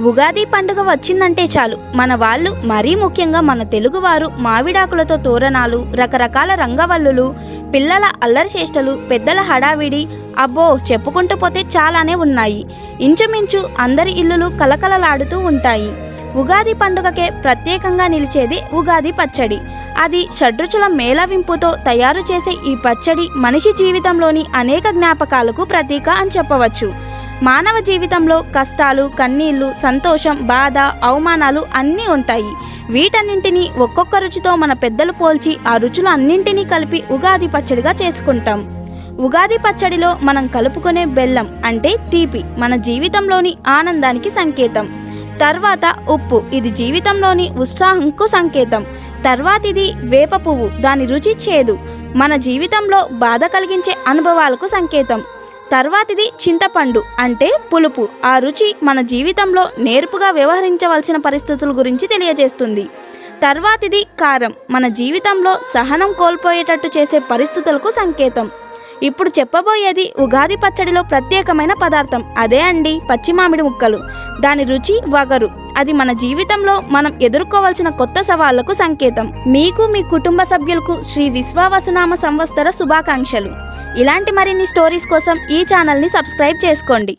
ఉగాది పండుగ వచ్చిందంటే చాలు. మన వాళ్ళు మరీ ముఖ్యంగా మన తెలుగువారు మావిడాకులతో తోరణాలు రకరకాల రంగవల్లులు పిల్లల అల్లరి చేష్టలు పెద్దల హడావిడి అబ్బో చెప్పుకుంటూ పోతే చాలానే ఉన్నాయి. ఇంచుమించు అందరి ఇల్లులు కలకలలాడుతూ ఉంటాయి. ఉగాది పండుగకే ప్రత్యేకంగా నిలిచేది ఉగాది పచ్చడి. అది షడ్రుచుల మేళవింపుతో తయారు చేసే ఈ పచ్చడి మనిషి జీవితంలోని అనేక జ్ఞాపకాలకు ప్రతీక అని చెప్పవచ్చు. మానవ జీవితంలో కష్టాలు కన్నీళ్ళు సంతోషం బాధ అవమానాలు అన్నీ ఉంటాయి. వీటన్నింటినీ ఒక్కొక్క రుచితో మన పెద్దలు పోల్చి ఆ రుచులు అన్నింటినీ కలిపి ఉగాది పచ్చడిగా చేసుకుంటాం. ఉగాది పచ్చడిలో మనం కలుపుకునే బెల్లం అంటే తీపి మన జీవితంలోని ఆనందానికి సంకేతం. తర్వాత ఉప్పు ఇది జీవితంలోని ఉత్సాహంకు సంకేతం. తర్వాతిది వేప పువ్వు దాని రుచి చేదు. మన జీవితంలో బాధ కలిగించే అనుభవాలకు సంకేతం. తర్వాతిది చింతపండు అంటే పులుపు. ఆ రుచి మన జీవితంలో నేర్పుగా వ్యవహరించవలసిన పరిస్థితుల గురించి తెలియజేస్తుంది. తర్వాతిది కారం. మన జీవితంలో సహనం కోల్పోయేటట్టు చేసే పరిస్థితులకు సంకేతం. ఇప్పుడు చెప్పబోయేది ఉగాది పచ్చడిలో ప్రత్యేకమైన పదార్థం. అదే అండి పచ్చి మామిడి ముక్కలు. దాని రుచి వగరు. అది మన జీవితంలో మనం ఎదుర్కోవాల్సిన కొత్త సవాళ్ళకు సంకేతం. మీకు మీ కుటుంబ సభ్యులకు శ్రీ విశ్వావసునామ సంవత్సర శుభాకాంక్షలు. ఇలాంటి మరిన్ని స్టోరీస్ కోసం ఈ ఛానల్ని సబ్స్క్రైబ్ చేసుకోండి.